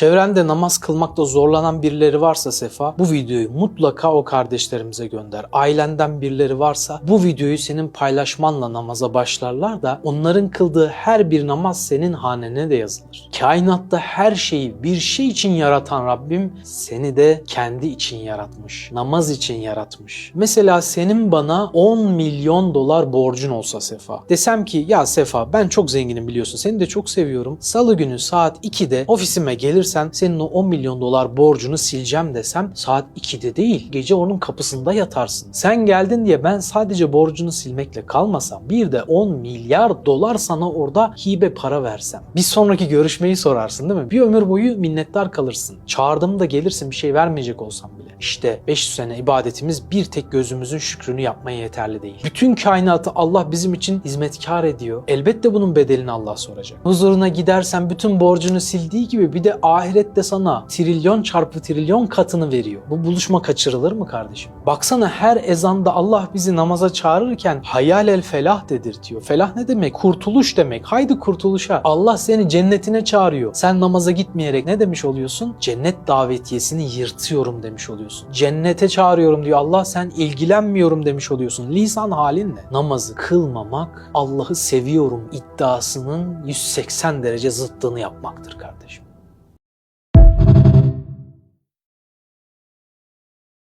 Çevrende namaz kılmakta zorlanan birileri varsa Sefa bu videoyu mutlaka o kardeşlerimize gönder. Ailenden birileri varsa bu videoyu senin paylaşmanla namaza başlarlar da onların kıldığı her bir namaz senin hanene de yazılır. Kainatta her şeyi bir şey için yaratan Rabbim seni de kendi için yaratmış. Namaz için yaratmış. Mesela senin bana 10 milyon dolar borcun olsa Sefa. Desem ki ya Sefa ben çok zenginim biliyorsun. Seni de çok seviyorum. Salı günü saat 2'de ofisime gelirsen senin o 10 milyon dolar borcunu sileceğim desem saat 2'de değil gece onun kapısında yatarsın. Sen geldin diye ben sadece borcunu silmekle kalmasam bir de 10 milyar dolar sana orada hibe para versem. Bir sonraki görüşmeyi sorarsın değil mi? Bir ömür boyu minnettar kalırsın. Çağırdığımda gelirsin bir şey vermeyecek olsam bile. İşte 500 sene ibadetimiz bir tek gözümüzün şükrünü yapmaya yeterli değil. Bütün kainatı Allah bizim için hizmetkar ediyor. Elbette bunun bedelini Allah soracak. Huzuruna gidersen bütün borcunu sildiği gibi bir de ahirette sana trilyon çarpı trilyon katını veriyor. Bu buluşma kaçırılır mı kardeşim? Baksana her ezanda Allah bizi namaza çağırırken hayal el felah dedirtiyor. Felah ne demek? Kurtuluş demek. Haydi kurtuluşa. Allah seni cennetine çağırıyor. Sen namaza gitmeyerek ne demiş oluyorsun? Cennet davetiyesini yırtıyorum demiş oluyorsun. Cennete çağırıyorum diyor Allah sen ilgilenmiyorum demiş oluyorsun. Lisan halinle. Namazı kılmamak Allah'ı seviyorum iddiasının 180 derece zıttını yapmaktır kardeşim.